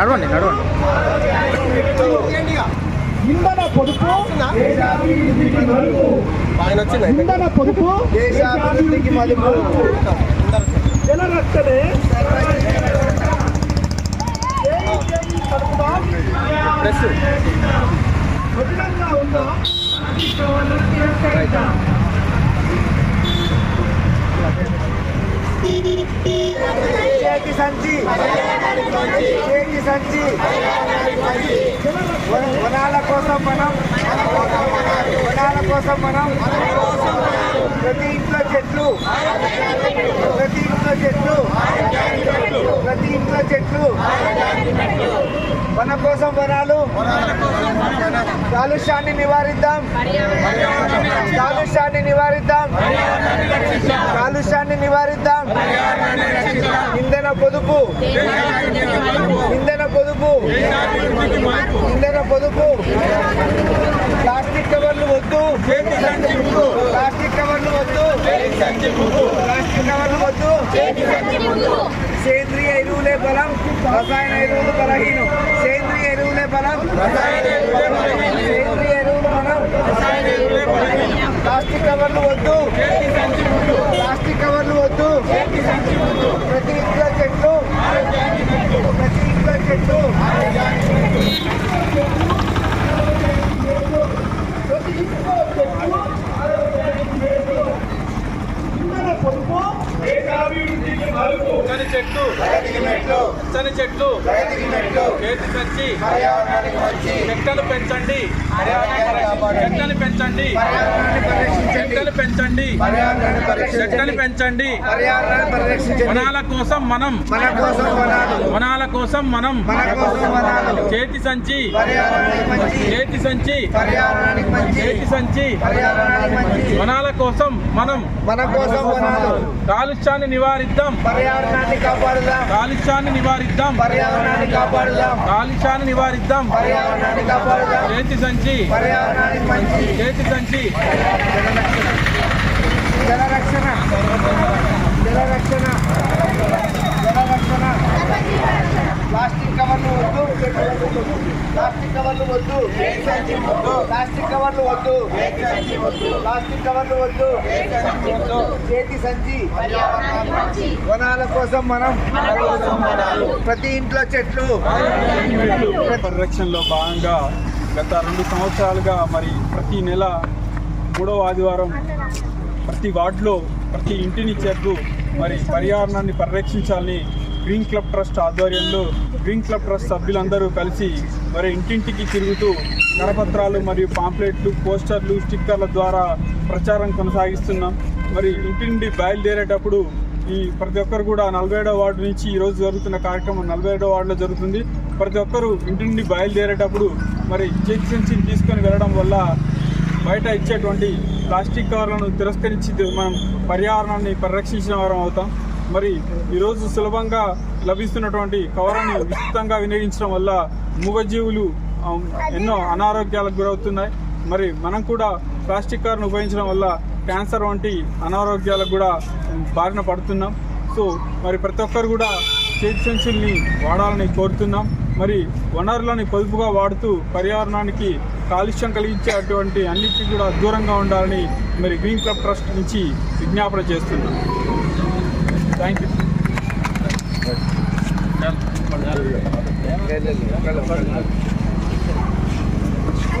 నడవండి నడవండి. ఇంధన పొదుపు. ఇంధన పొదుపు. జనరక్షణే ప్రెస్ ఉందా? చేతి సంచి. చేతి సంచి. వనాల కోసం మనం వనాల కోసం మనం ప్రతి ఇంట్లో చెట్లు ప్రతి ఇంట్లో చెట్లు ప్రతి ఇంట్లో చెట్లు. మన కోసం వనాలు కాలుష్యాన్ని నివారిద్దాం. కాలుష్యాన్ని నివారిద్దాం. కాలుష్యాన్ని నివారిద్దాం. ఇంధన పొదుపు. ఇంధన పొదుపు. ఇంధన పొదుపు. ప్లాస్టిక్ కవర్లు వద్దు. ప్లాస్టిక్ కవర్లు వద్దు. ప్లాస్టిక్ కవర్లు వద్దు. సేంద్రియ ఎరువులే బలం రసాయన ఎరువులు బలహీనం. సేంద్రియ ఎరువులే బలం రసాయన ప్లాస్టిక్ కవర్లు వద్దు ప్లాస్టిక్ కవర్లు వద్దు ప్రతి ఇంట్లో చెట్లు ప్రతి ఇంట్లో చెట్లు ఇంధన పొదుపు పచ్చని చెట్లు పచ్చని చెట్లు చేతి సంచి. చెట్లను పెంచండి. చెట్లను పెంచండి. చెట్లను పెంచండి. చెట్లను పెంచండి. వనాల కోసం మనం. వనాలు. కోసం మనం. చేతి సంచి. చేతి సంచి. చేతి సంచి. వనాల కోసం మనం. మన కోసం కాలుష్యాన్ని నివారిద్దాం. పర్యావరణాన్ని కాపాడుదాం. కాలుష్యాన్ని నివారిద్దాం. పర్యావరణాన్ని కాపాడుదాం. కాలుష్యాన్ని నివారిద్దాం. పర్యావరణాన్ని కాపాడుదాం. చేతి సంచి. పర్యావరణానికి మంచి. చేతి సంచి. జల రక్షణ జల రక్షణ జల రక్షణ ప్లాస్టిక్ కవర్లు వద్దు. ప్లాస్టిక్ కవర్లు వద్దు. ప్లాస్టిక్ కవర్లు వద్దు. ప్లాస్టిక్ కవర్లు వద్దు. చేతి సంచి. వనాల కోసం మనం ప్రతి ఇంట్లో చెట్లు. పరిరక్షణలో భాగంగా గత రెండు సంవత్సరాలుగా మరి ప్రతి నెల మూడవ ఆదివారం ప్రతి వార్డులో ప్రతి ఇంటిని చేరుతూ మరి పర్యావరణాన్ని పరిరక్షించాలని గ్రీన్ క్లబ్ ట్రస్ట్ ఆధ్వర్యంలో గ్రీన్ క్లబ్ ట్రస్ట్ సభ్యులందరూ కలిసి మరి ఇంటింటికి తిరుగుతూ కరపత్రాలు మరియు పాంప్లెట్లు పోస్టర్లు స్టిక్కర్ల ద్వారా ప్రచారం కొనసాగిస్తున్నాం. మరి ఇంటి నుండి బయలుదేరేటప్పుడు ఈ ప్రతి ఒక్కరు కూడా నలభై ఏడో వార్డు నుంచి ఈరోజు జరుగుతున్న కార్యక్రమం నలభై ఏడో వార్డులో జరుగుతుంది. ప్రతి ఒక్కరు ఇంటి నుండి బయలుదేరేటప్పుడు మరి చేతి తీసుకొని వెళ్ళడం వల్ల బయట ఇచ్చేటువంటి ప్లాస్టిక్ కవర్లను తిరస్కరించి మనం పర్యావరణాన్ని పరిరక్షించిన వారం అవుతాం. మరి ఈరోజు సులభంగా లభిస్తున్నటువంటి కవరాన్ని విస్తృతంగా వినియోగించడం వల్ల మూగజీవులు ఎన్నో అనారోగ్యాలకు గురవుతున్నాయి. మరి మనం కూడా ప్లాస్టిక్ కవర్ను ఉపయోగించడం వల్ల క్యాన్సర్ వంటి అనారోగ్యాలకు కూడా బారిన పడుతున్నాం. సో మరి ప్రతి ఒక్కరు కూడా చేతి సంచుల్ని వాడాలని కోరుతున్నాం. మరి వనరులని పొదుపుగా వాడుతూ పర్యావరణానికి కాలుష్యం కలిగించేటువంటి అన్నిటికీ కూడా దూరంగా ఉండాలని మరి గ్రీన్ క్లబ్ ట్రస్ట్ నుంచి విజ్ఞాపన చేస్తున్నాం. Thank you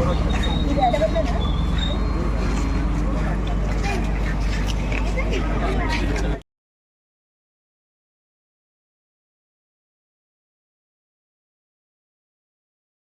Gracias.